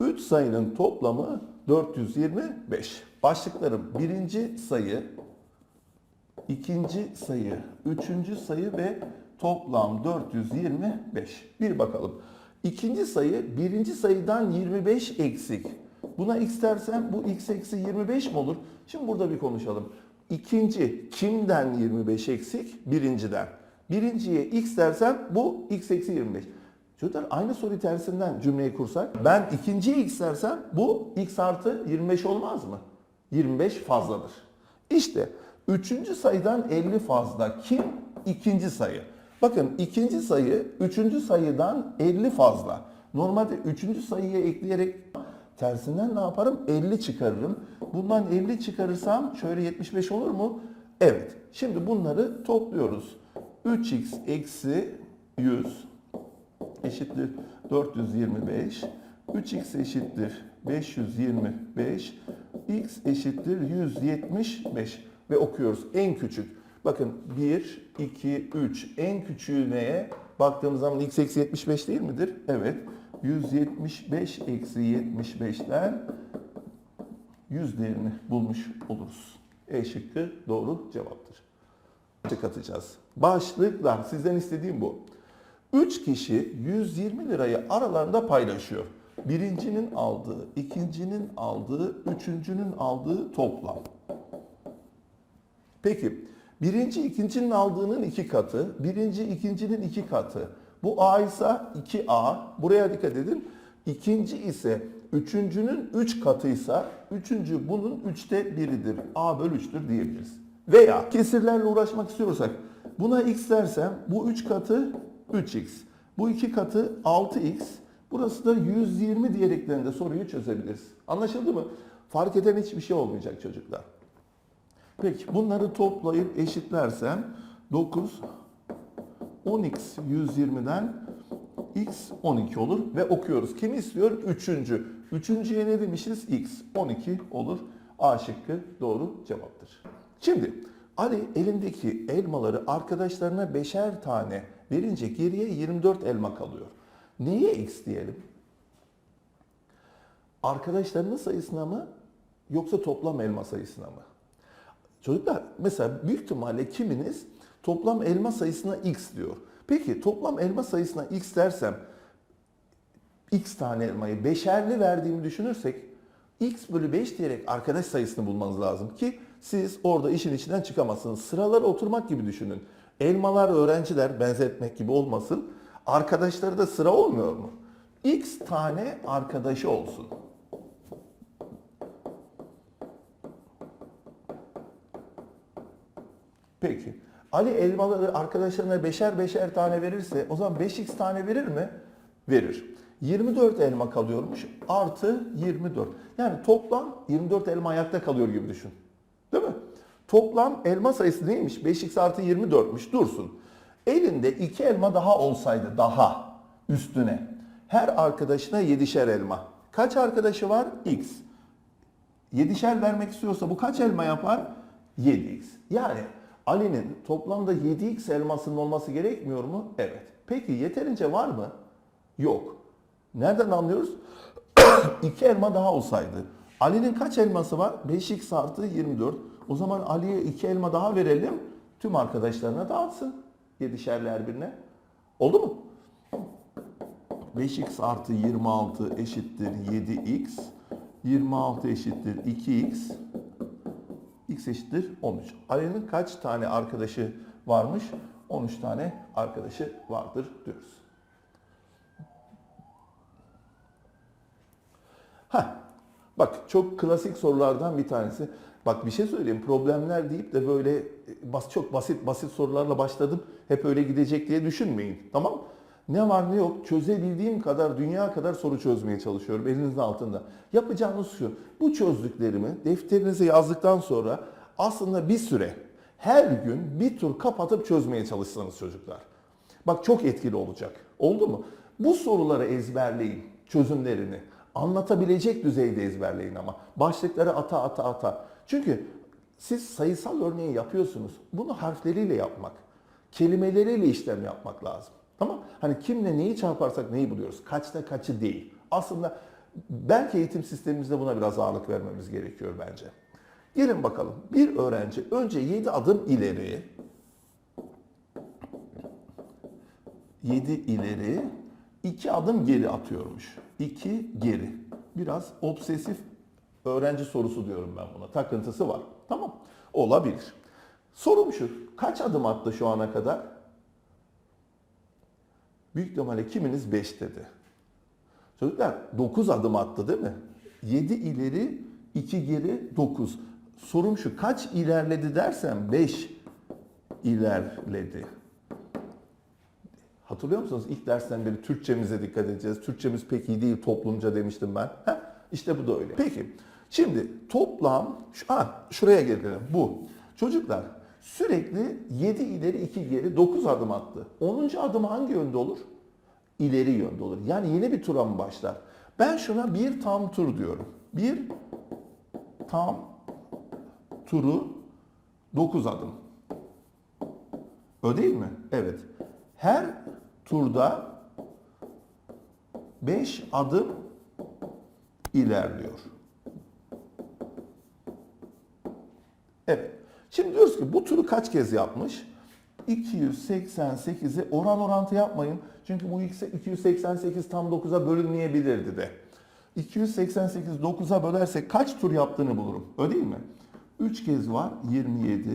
3 sayının toplamı 425. Başlıklarım birinci sayı, ikinci sayı, üçüncü sayı ve toplam 425. Bir bakalım. İkinci sayı birinci sayıdan 25 eksik. Buna x dersem bu x eksi 25 mi olur? Şimdi burada bir konuşalım. İkinci kimden 25 eksik? Birinciden. Birinciye x dersem bu x eksi 25. Çocuklar aynı soru tersinden cümleyi kursak. Ben ikinciye x dersem bu x artı 25 olmaz mı? 25 fazladır. İşte üçüncü sayıdan 50 fazla kim? İkinci sayı. Bakın ikinci sayı üçüncü sayıdan 50 fazla. Normalde üçüncü sayıya ekleyerek tersinden ne yaparım? 50 çıkarırım. Bundan 50 çıkarırsam şöyle 75 olur mu? Evet. Şimdi bunları topluyoruz. 3x eksi 100 eşittir 425. 3x eşittir 525. x eşittir 175. Ve okuyoruz en küçük. Bakın 1, 2, 3 en küçüğü neye? Baktığımız zaman x eksi 75 değil midir? Evet. 175 eksi 75'ten 100 değerini bulmuş oluruz. E şıkkı doğru cevaptır. Başlık atacağız. Başlıklar sizden istediğim bu. 3 kişi 120 lirayı aralarında paylaşıyor. Birincinin aldığı, ikincinin aldığı, üçüncünün aldığı toplam. Peki birinci ikincinin aldığının iki katı, birinci ikincinin iki katı. Bu A ise 2A. Buraya dikkat edin. İkinci ise üçüncünün üç katıysa üçüncü bunun üçte biridir. A bölü 3'tür diyebiliriz. Veya kesirlerle uğraşmak istiyorsak buna x dersem bu 3 katı 3x. Bu iki katı 6x. Burası da 120 diyerekten de soruyu çözebiliriz. Anlaşıldı mı? Fark eden hiçbir şey olmayacak çocuklar. Peki bunları toplayıp eşitlersem 9 10x 120'den x 12 olur ve okuyoruz. Kimi istiyor? Üçüncü. Üçüncüye ne demişiz? x 12 olur. A şıkkı doğru cevaptır. Şimdi Ali elindeki elmaları arkadaşlarına beşer tane verince geriye 24 elma kalıyor. Neye x diyelim? Arkadaşlarının sayısına mı yoksa toplam elma sayısına mı? Çocuklar mesela büyük ihtimalle kiminiz toplam elma sayısına x diyor. Peki toplam elma sayısına x dersem x tane elmayı beşerli verdiğimi düşünürsek x bölü 5 diyerek arkadaş sayısını bulmanız lazım ki siz orada işin içinden çıkamazsınız. Sıralara oturmak gibi düşünün. Elmalar öğrenciler benzetmek gibi olmasın. Arkadaşları da sıra olmuyor mu? X tane arkadaşı olsun. Peki. Ali elmaları arkadaşlarına beşer beşer tane verirse o zaman 5x tane verir mi? Verir. 24 elma kalıyormuş artı 24. Yani toplam 24 elma ayakta kalıyor gibi düşün. Değil mi? Toplam elma sayısı neymiş? 5x artı 24'müş dursun. Elinde 2 elma daha olsaydı daha üstüne. Her arkadaşına 7'şer elma. Kaç arkadaşı var? X. 7'şer vermek istiyorsa bu kaç elma yapar? 7x. Yani Ali'nin toplamda 7x elmasının olması gerekmiyor mu? Evet. Peki yeterince var mı? Yok. Nereden anlıyoruz? 2 elma daha olsaydı. Ali'nin kaç elması var? 5x artı 24. O zaman Ali'ye 2 elma daha verelim. Tüm arkadaşlarına dağıtsın. 7'şerli her birine. Oldu mu? 5x artı 26 eşittir 7x. 26 eşittir 2x. x eşittir 13. Ali'nin kaç tane arkadaşı varmış? 13 tane arkadaşı vardır diyoruz. Ha, bak çok klasik sorulardan bir tanesi. Bak bir şey söyleyeyim. Problemler deyip de böyle e, çok basit basit sorularla başladım. Hep öyle gidecek diye düşünmeyin. Tamam? Ne var ne yok çözebildiğim kadar dünya kadar soru çözmeye çalışıyorum elinizin altında. Yapacağınız şu. Bu çözdüklerimi defterinize yazdıktan sonra aslında bir süre her gün bir tur kapatıp çözmeye çalışsanız çocuklar. Bak çok etkili olacak. Oldu mu? Bu soruları ezberleyin, çözümlerini. Anlatabilecek düzeyde ezberleyin ama. Başlıkları ata ata ata. Çünkü siz sayısal örneği yapıyorsunuz. Bunu harfleriyle yapmak, kelimeleriyle işlem yapmak lazım. Tamam? Hani kimle neyi çarparsak neyi buluyoruz? Kaçta kaçı değil. Aslında Belki eğitim sistemimizde buna biraz ağırlık vermemiz gerekiyor bence. Gelin bakalım. Bir öğrenci önce 7 adım ileri, 7 ileri, 2 adım geri atıyormuş. 2 geri. Biraz obsesif öğrenci sorusu diyorum ben buna. Takıntısı var. Tamam. Olabilir. Sorum şu. Kaç adım attı şu ana kadar? Büyük ihtimalle kiminiz 5 dedi. Çocuklar 9 adım attı değil mi? 7 ileri, 2 geri, 9. Sorum şu. Kaç ilerledi dersem 5 ilerledi. Hatırlıyor musunuz? İlk dersten beri Türkçemize dikkat edeceğiz. Türkçemiz pek iyi değil toplumca demiştim ben. Heh, işte bu da öyle. Peki şimdi toplam, şu, ha, şuraya gelelim bu. Çocuklar sürekli 7 ileri 2 geri 9 adım attı. 10. adım hangi yönde olur? İleri yönde olur. Yani yeni bir tura mı başlar? Ben şuna bir tam tur diyorum. Bir tam turu 9 adım. Öyle değil mi? Evet. Her turda 5 adım ilerliyor. Evet. Şimdi diyoruz ki bu turu kaç kez yapmış? 288'i oran orantı yapmayın. Çünkü bu 288 tam 9'a bölünmeyebilirdi de. 288 9'a bölersek kaç tur yaptığını bulurum. Öyle değil mi? 3 kez var 27.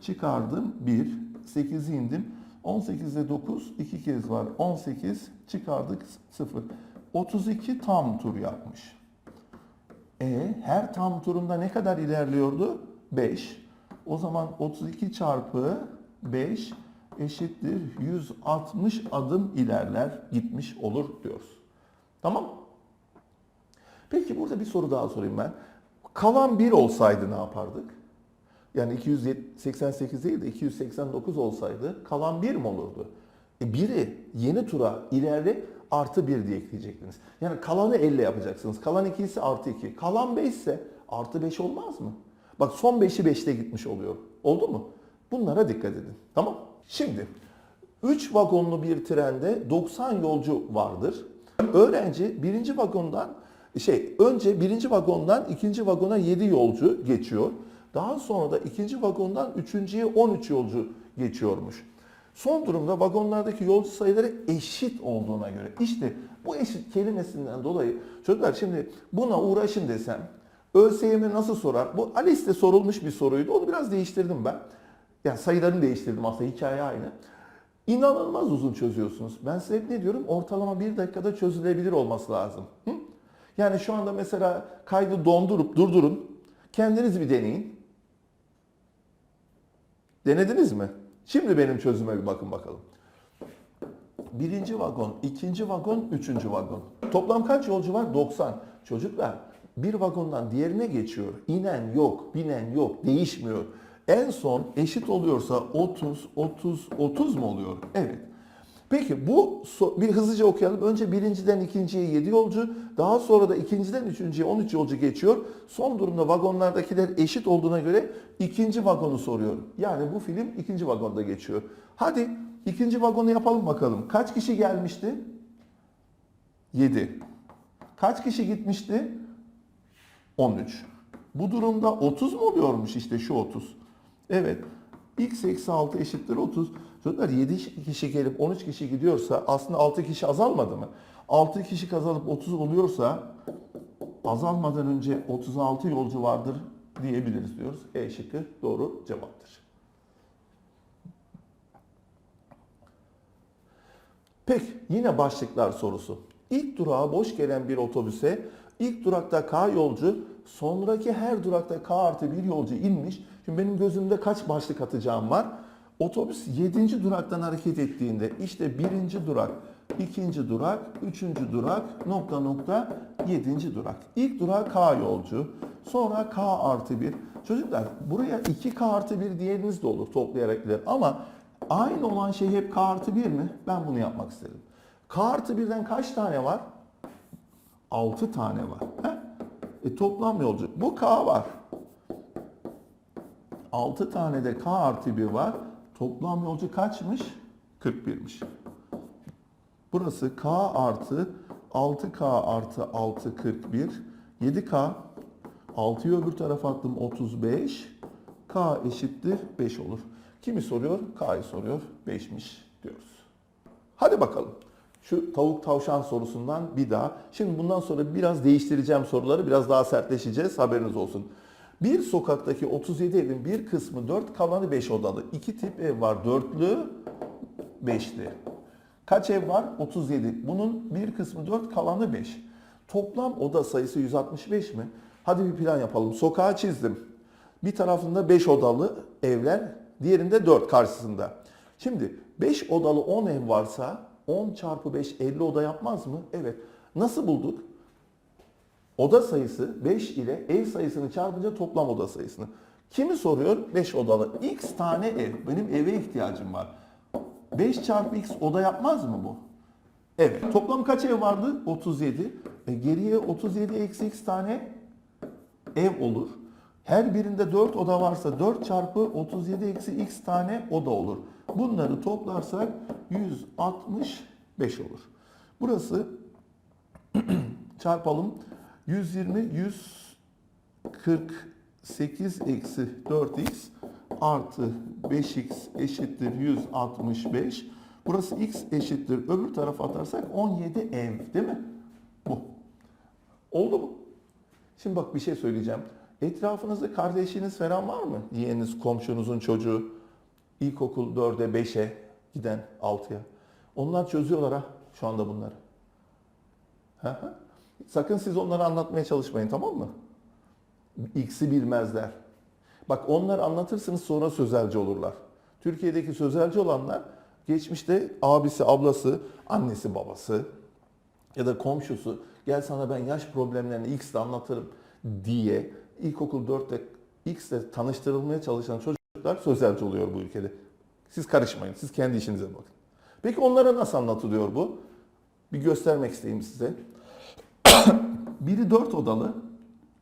Çıkardım 1. 8'i indim. 18'de 9 2 kez var 18 çıkardık 0. 32 tam tur yapmış. E her tam turunda ne kadar ilerliyordu? 5. O zaman 32 çarpı 5 eşittir 160 adım ilerler gitmiş olur diyoruz. Tamam? Peki burada bir soru daha sorayım ben. Kalan 1 olsaydı ne yapardık? Yani 288 değil de 289 olsaydı kalan 1 mi olurdu? E biri yeni tura ilerle artı 1 diye ekleyecektiniz. Yani kalanı 50 yapacaksınız. Kalan 2 ise artı 2. Kalan 5 ise artı 5 olmaz mı? Bak son 5'i 5'te gitmiş oluyor. Oldu mu? Bunlara dikkat edin. Tamam? Şimdi 3 vagonlu bir trende 90 yolcu vardır. Öğrenci birinci vagondan şey önce birinci vagondan ikinci vagona 7 yolcu geçiyor. Daha sonra da ikinci vagondan üçüncüye 13 yolcu geçiyormuş. Son durumda vagonlardaki yolcu sayıları eşit olduğuna göre işte bu eşit kelimesinden dolayı çocuklar şimdi buna uğraşın desem ÖSYM nasıl sorar? Bu ALES'te sorulmuş bir soruydu. Onu biraz değiştirdim ben. Yani sayılarını değiştirdim aslında hikaye aynı. İnanılmaz uzun çözüyorsunuz. Ben size hep ne diyorum? Ortalama bir dakikada çözülebilir olması lazım. Hı? Yani şu anda mesela kaydı dondurup durdurun. Kendiniz bir deneyin. Denediniz mi? Şimdi benim çözüme bir bakın bakalım. Birinci vagon, ikinci vagon, üçüncü vagon. Toplam kaç yolcu var? 90. Çocuklar bir vagondan diğerine geçiyor. İnen yok, binen yok, değişmiyor. En son eşit oluyorsa 30, 30, 30 mu oluyor? Evet. Peki bu bir hızlıca okuyalım. Önce birinciden ikinciye 7 yolcu, daha sonra da ikinciden üçüncüye 13 yolcu geçiyor. Son durumda vagonlardakiler eşit olduğuna göre ikinci vagonu soruyorum. Yani bu film ikinci vagonda geçiyor. Hadi ikinci vagonu yapalım bakalım. Kaç kişi gelmişti? 7. Kaç kişi gitmişti? 13. Bu durumda 30 mu oluyormuş işte şu 30? Evet. X eksi 6 eşittir 30. Çocuklar 7 kişi gelip 13 kişi gidiyorsa aslında 6 kişi azalmadı mı? 6 kişi kazalıp 30 oluyorsa azalmadan önce 36 yolcu vardır diyebiliriz diyoruz. E şıkkı doğru cevaptır. Peki yine başlıklar sorusu. İlk durağa boş gelen bir otobüse ilk durakta K yolcu, sonraki her durakta K artı bir yolcu inmiş. Şimdi benim gözümde kaç başlık atacağım var? Otobüs 7. duraktan hareket ettiğinde işte birinci durak, ikinci durak, üçüncü durak, nokta nokta, yedinci durak. İlk durak K yolcu, sonra K artı bir. Çocuklar buraya 2K artı bir diyeniz de olur toplayarak gider. Ama aynı olan şey hep K artı bir mi? Ben bunu yapmak istedim. K artı birden kaç tane var? 6 tane var. E, toplam yolcu. Bu K var. 6 tane de K artı 1 var. Toplam yolcu kaçmış? 41'miş. Burası K artı 6K artı 6 41. 7K 6'yı öbür tarafa attım 35. K eşittir 5 olur. Kimi soruyor? K'yı soruyor. 5'miş diyoruz. Hadi bakalım. Şu tavuk tavşan sorusundan bir daha. Şimdi bundan sonra biraz değiştireceğim soruları. Biraz daha sertleşeceğiz. Haberiniz olsun. Bir sokaktaki 37 evin bir kısmı 4, kalanı 5 odalı. İki tip ev var. Dörtlü, beşli. Kaç ev var? 37. Bunun bir kısmı 4, kalanı 5. Toplam oda sayısı 165 mi? Hadi bir plan yapalım. Sokağı çizdim. Bir tarafında 5 odalı evler, diğerinde 4 karşısında. Şimdi 5 odalı 10 ev varsa 10 çarpı 5 50 oda yapmaz mı? Evet. Nasıl bulduk? Oda sayısı 5 ile ev sayısını çarpınca toplam oda sayısını. Kimi soruyor? 5 odalı. X tane ev. Benim eve ihtiyacım var. 5 çarpı X oda yapmaz mı bu? Evet. Toplam kaç ev vardı? 37. E geriye 37 eksi X tane ev olur. Her birinde 4 oda varsa 4 çarpı 37 eksi x tane oda olur. Bunları toplarsak 165 olur. Burası çarpalım. 120 148 eksi 4x artı 5x eşittir 165. Burası x eşittir. Öbür tarafa atarsak 17 ev değil mi? Bu. Oldu mu? Şimdi bak bir şey söyleyeceğim. Etrafınızda kardeşiniz falan var mı? Yeğeniniz, komşunuzun çocuğu ilkokul 4'e, 5'e giden 6'ya. Onlar çözüyorlar ha şu anda bunları. Hı hı. Sakın siz onlara anlatmaya çalışmayın tamam mı? X'i bilmezler. Bak onları anlatırsınız sonra sözelci olurlar. Türkiye'deki sözelci olanlar geçmişte abisi, ablası, annesi, babası ya da komşusu gel sana ben yaş problemlerini X'le anlatırım diye ilkokul 4'te X'le tanıştırılmaya çalışan çocuklar sözelci oluyor bu ülkede. Siz karışmayın. Siz kendi işinize bakın. Peki onlara nasıl anlatılıyor bu? Bir göstermek isteyeyim size. Biri 4 odalı,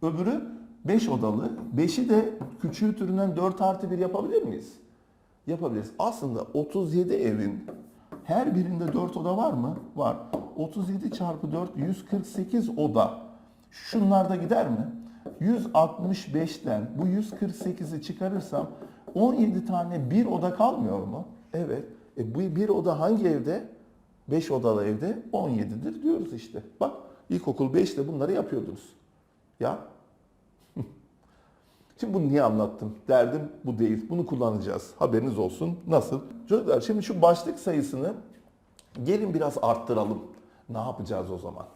öbürü 5 odalı. 5'i de küçüğü türünden 4 artı 1 yapabilir miyiz? Yapabiliriz. Aslında 37 evin her birinde 4 oda var mı? Var. 37 çarpı 4 148 oda. Şunlar da gider mi? 165'ten bu 148'i çıkarırsam 17 tane bir oda kalmıyor mu? Evet. E bu bir oda hangi evde? 5 odalı evde 17'dir diyoruz işte. Bak ilkokul 5'te bunları yapıyordunuz. Ya. Şimdi bunu niye anlattım? Derdim bu değil. Bunu kullanacağız. Haberiniz olsun. Nasıl? Çocuklar şimdi şu başlık sayısını gelin biraz arttıralım. Ne yapacağız o zaman?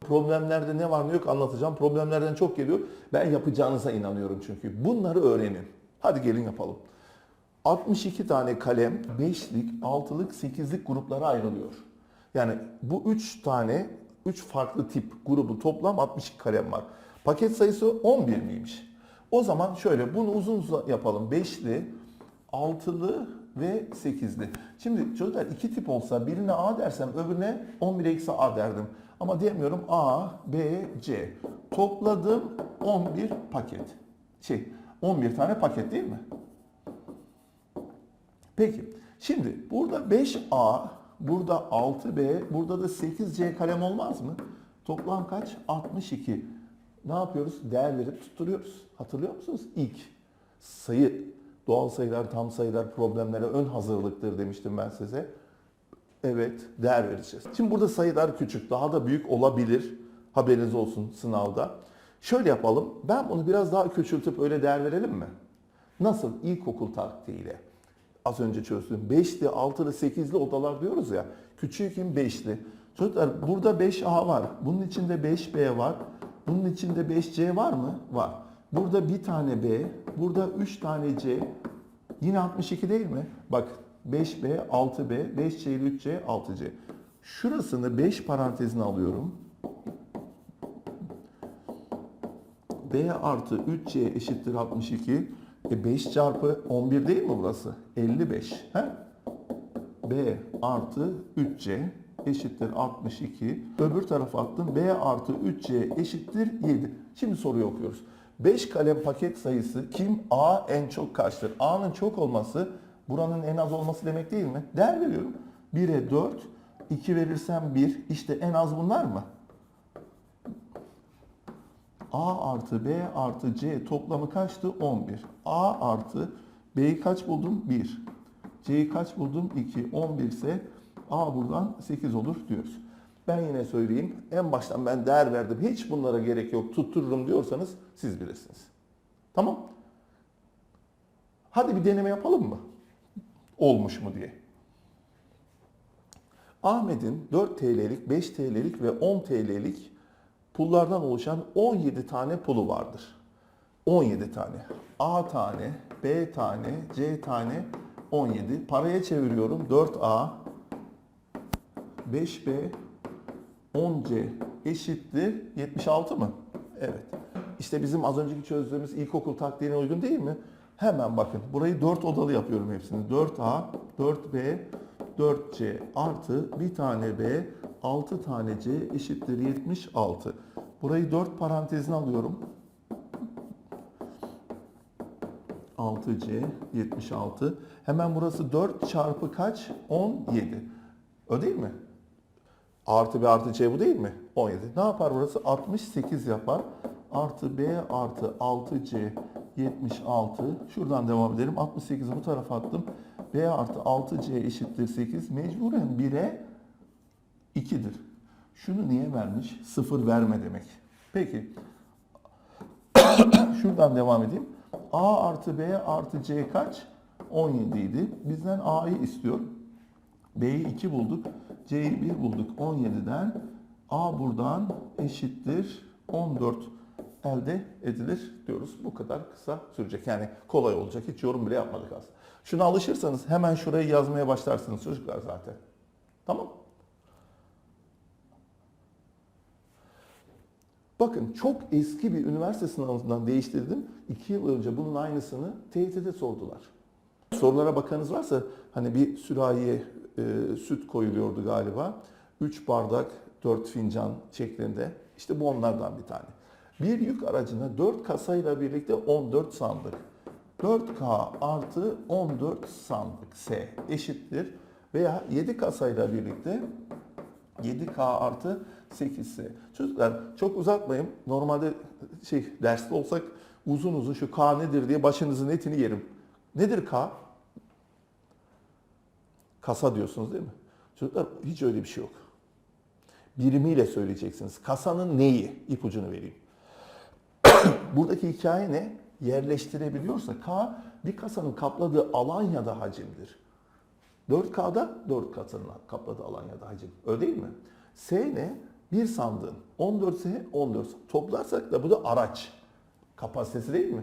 Problemlerde ne var ne yok anlatacağım. Problemlerden çok geliyor. Ben yapacağınıza inanıyorum çünkü. Bunları öğrenin. Hadi gelin yapalım. 62 tane kalem 5'lik, 6'lık, 8'lik gruplara ayrılıyor. Yani bu 3 tane, 3 farklı tip grubu toplam 62 kalem var. Paket sayısı 11 miymiş? O zaman şöyle bunu uzun uzun yapalım. 5'li, 6'lı ve 8'li. Şimdi çocuklar iki tip olsa birine A dersem öbürüne 11 eksi A derdim. Ama diyemiyorum A, B, C. Topladım 11 paket. Şey 11 tane paket değil mi? Peki şimdi burada 5A, burada 6B, burada da 8C kalem olmaz mı? Toplam kaç? 62. Ne yapıyoruz? Değer verip tutturuyoruz. Hatırlıyor musunuz? İlk sayı, doğal sayılar, tam sayılar problemlere ön hazırlıktır demiştim ben size. Evet, değer vereceğiz. Şimdi burada sayılar küçük, daha da büyük olabilir. Haberiniz olsun sınavda. Şöyle yapalım. Ben bunu biraz daha küçültüp öyle değer verelim mi? Nasıl? İlkokul taktiğiyle. Az önce çözdüm. 5'li, 6'lı, 8'li odalar diyoruz ya. Küçüğün 5'li. Çocuklar burada 5A var. Bunun içinde 5B var. Bunun içinde 5C var mı? Var. Burada bir tane B, burada 3 tane C. Yine 62 değil mi? Bak 5B, 6B, 5C ile 3C, 6C. Şurasını 5 parantezine alıyorum. B artı 3C eşittir 62. E 5 çarpı 11 değil mi burası? 55. He? B artı 3C eşittir 62. Öbür tarafa attım. B artı 3C eşittir 7. Şimdi soruyu okuyoruz. 5 kalem paket sayısı kim? A en çok kaçtır? A'nın çok olması buranın en az olması demek değil mi? Değer veriyorum. 1'e 4, 2 verirsem 1. İşte en az bunlar mı? A artı B artı C toplamı kaçtı? 11. A artı B'yi kaç buldum? 1. C'yi kaç buldum? 2. 11 ise A buradan 8 olur diyoruz. Ben yine söyleyeyim. En baştan ben değer verdim. Hiç bunlara gerek yok. Tuttururum diyorsanız siz bilirsiniz. Tamam. Hadi bir deneme yapalım mı? Olmuş mu diye. Ahmet'in 4 TL'lik, 5 TL'lik ve 10 TL'lik pullardan oluşan 17 tane pulu vardır. 17 tane. A tane, B tane, C tane 17. Paraya çeviriyorum. 4A, 5B, 10C eşittir 76 mı? Evet. İşte bizim az önceki çözdüğümüz ilkokul taktiğine uygun değil mi? Hemen bakın. Burayı 4 odalı yapıyorum hepsini. 4A, 4B, 4C artı bir tane B, 6 tane C eşittir 76. Burayı 4 parantezine alıyorum. 6C 76. Hemen burası 4 çarpı kaç? 17. O değil mi? Artı B artı C bu değil mi? 17. Ne yapar burası? 68 yapar. Artı B artı 6C 76. Şuradan devam edelim. 68'i bu tarafa attım. B artı 6C eşittir 8. Mecburen 1'e 2'dir. Şunu niye vermiş? Sıfır verme demek. Peki. Şuradan devam edeyim. A artı B artı C kaç? 17 idi. Bizden A'yı istiyor. B'yi 2 bulduk. C'yi 1 bulduk. 17'den A buradan eşittir 14 elde edilir diyoruz. Bu kadar kısa sürecek. Yani kolay olacak. Hiç yorum bile yapmadık aslında. Şuna alışırsanız hemen şurayı yazmaya başlarsınız çocuklar zaten. Tamam Bakın çok eski bir üniversite sınavından değiştirdim. İki yıl önce bunun aynısını TYT'de sordular. Sorulara bakanız varsa hani bir sürahiye e, süt koyuluyordu galiba. 3 bardak 4 fincan şeklinde. İşte bu onlardan bir tane. Bir yük aracına 4 kasayla birlikte 14 sandık. 4K artı 14 sandık S eşittir. Veya 7 kasayla birlikte 7K artı 8S. Çocuklar çok uzatmayın. Normalde şey derste olsak uzun uzun şu K nedir diye başınızın etini yerim. Nedir K? Kasa diyorsunuz değil mi? Çocuklar hiç öyle bir şey yok. Birimiyle söyleyeceksiniz. Kasanın neyi? İpucunu vereyim. Buradaki hikaye ne? Yerleştirebiliyorsa K bir kasanın kapladığı alan ya da hacimdir. 4K'da 4 kasanın kapladığı alan ya da hacim. Öyle değil mi? S ne? Bir sandığın 14 S 14. Toplarsak da bu da araç kapasitesi değil mi?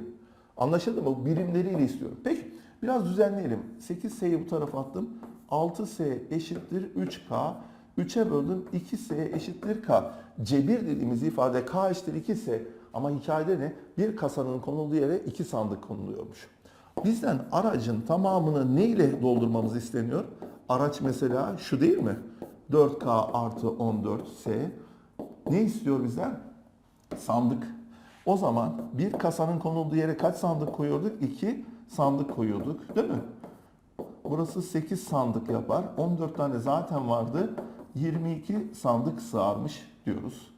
Anlaşıldı mı? Birimleriyle istiyorum. Peki biraz düzenleyelim. 8S'yi bu tarafa attım. 6S eşittir 3K. 3'e böldüm 2S eşittir K. Cebir dediğimiz ifade K eşittir 2S. Ama hikayede ne? Bir kasanın konulduğu yere iki sandık konuluyormuş. Bizden aracın tamamını ne ile doldurmamız isteniyor? Araç mesela şu değil mi? 4K artı 14S. Ne istiyor bizden? Sandık. O zaman bir kasanın konulduğu yere kaç sandık koyuyorduk? 2 sandık koyuyorduk değil mi? Burası 8 sandık yapar. 14 tane zaten vardı. 22 sandık sığarmış diyoruz.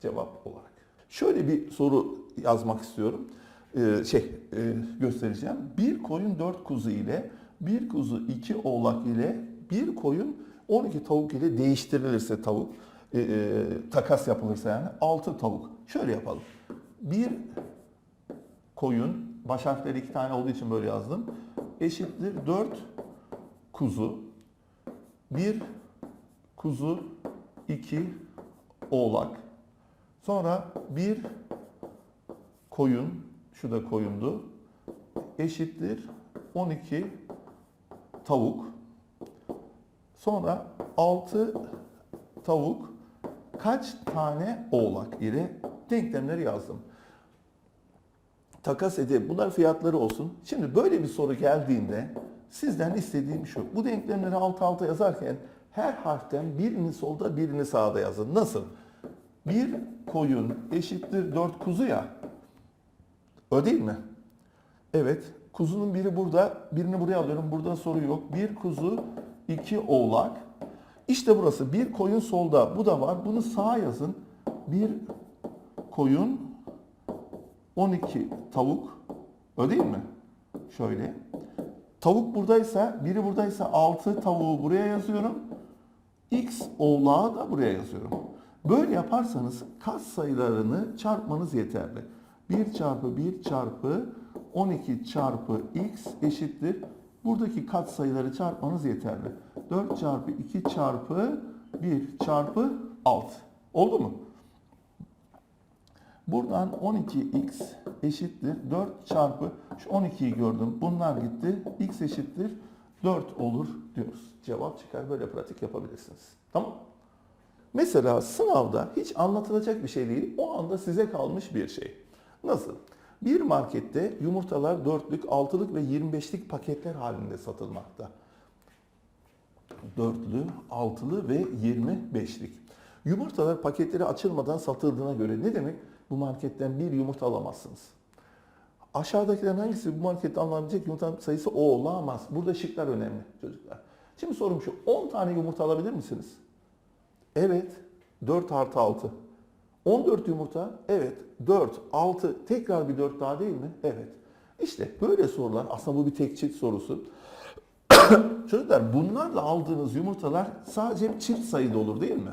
Cevap olarak. Şöyle bir soru yazmak istiyorum. Ee, şey e, göstereceğim. Bir koyun 4 kuzu ile bir kuzu 2 oğlak ile bir koyun 12 tavuk ile değiştirilirse tavuk e, e, takas yapılırsa yani 6 tavuk. Şöyle yapalım. Bir koyun baş harfleri iki tane olduğu için böyle yazdım. Eşittir 4 kuzu. Bir kuzu 2 oğlak. Sonra bir koyun, şu da koyundu, eşittir 12 tavuk. Sonra 6 tavuk kaç tane oğlak ile denklemleri yazdım. Takas edip bunlar fiyatları olsun. Şimdi böyle bir soru geldiğinde sizden istediğim şu. Bu denklemleri alt alta yazarken her harften birini solda birini sağda yazın. Nasıl? Bir koyun eşittir dört kuzu ya. Öyle değil mi? Evet. Kuzunun biri burada, birini buraya alıyorum. Burada soru yok. Bir kuzu, iki oğlak. İşte burası bir koyun solda bu da var. Bunu sağa yazın. Bir koyun 12 tavuk öyle değil mi? Şöyle. Tavuk buradaysa biri buradaysa 6 tavuğu buraya yazıyorum. X oğlağı da buraya yazıyorum. Böyle yaparsanız kat sayılarını çarpmanız yeterli. 1 çarpı 1 çarpı 12 çarpı x eşittir. Buradaki kat sayıları çarpmanız yeterli. 4 çarpı 2 çarpı 1 çarpı 6. Oldu mu? Buradan 12x eşittir 4 çarpı şu 12'yi gördüm. Bunlar gitti. x eşittir 4 olur diyoruz. Cevap çıkar. Böyle pratik yapabilirsiniz. Tamam Mesela sınavda hiç anlatılacak bir şey değil. O anda size kalmış bir şey. Nasıl? Bir markette yumurtalar dörtlük, altılık ve 25'lik paketler halinde satılmakta. Dörtlü, altılı ve 25'lik. Yumurtalar paketleri açılmadan satıldığına göre ne demek? Bu marketten bir yumurta alamazsınız. Aşağıdakilerin hangisi bu markette alınabilecek yumurta sayısı o olamaz. Burada şıklar önemli çocuklar. Şimdi sorum şu 10 tane yumurta alabilir misiniz? Evet. 4 artı 6. 14 yumurta. Evet. 4, 6. Tekrar bir 4 daha değil mi? Evet. İşte böyle sorular. Aslında bu bir tek çift sorusu. Çocuklar bunlarla aldığınız yumurtalar sadece çift sayıda olur değil mi?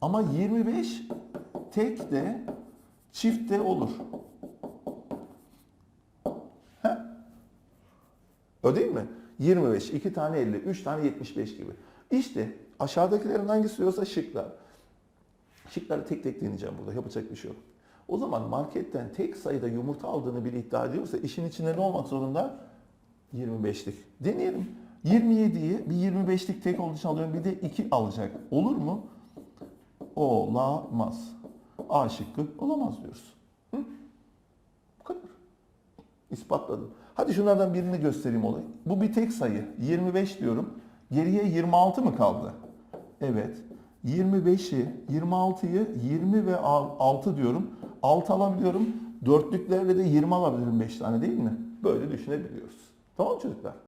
Ama 25 tek de çift de olur. He? Öyle değil mi? 25, 2 tane 50, 3 tane 75 gibi. İşte aşağıdakilerin hangisi diyorsa şıklar. Şıkları tek tek deneyeceğim burada. Yapacak bir şey yok. O zaman marketten tek sayıda yumurta aldığını bir iddia ediyorsa işin içinde ne olmak zorunda? 25'lik. Deneyelim. 27'yi bir 25'lik tek olduğu alıyorum. Bir de 2 alacak. Olur mu? Olamaz. A şıkkı olamaz diyoruz. Hı? Bu kadar. İspatladım. Hadi şunlardan birini göstereyim olayı. Bu bir tek sayı. 25 diyorum. Geriye 26 mı kaldı? Evet. 25'i, 26'yı 20 ve 6 diyorum. 6 alabiliyorum. Dörtlüklerle de 20 alabilirim 5 tane değil mi? Böyle düşünebiliyoruz. Tamam çocuklar?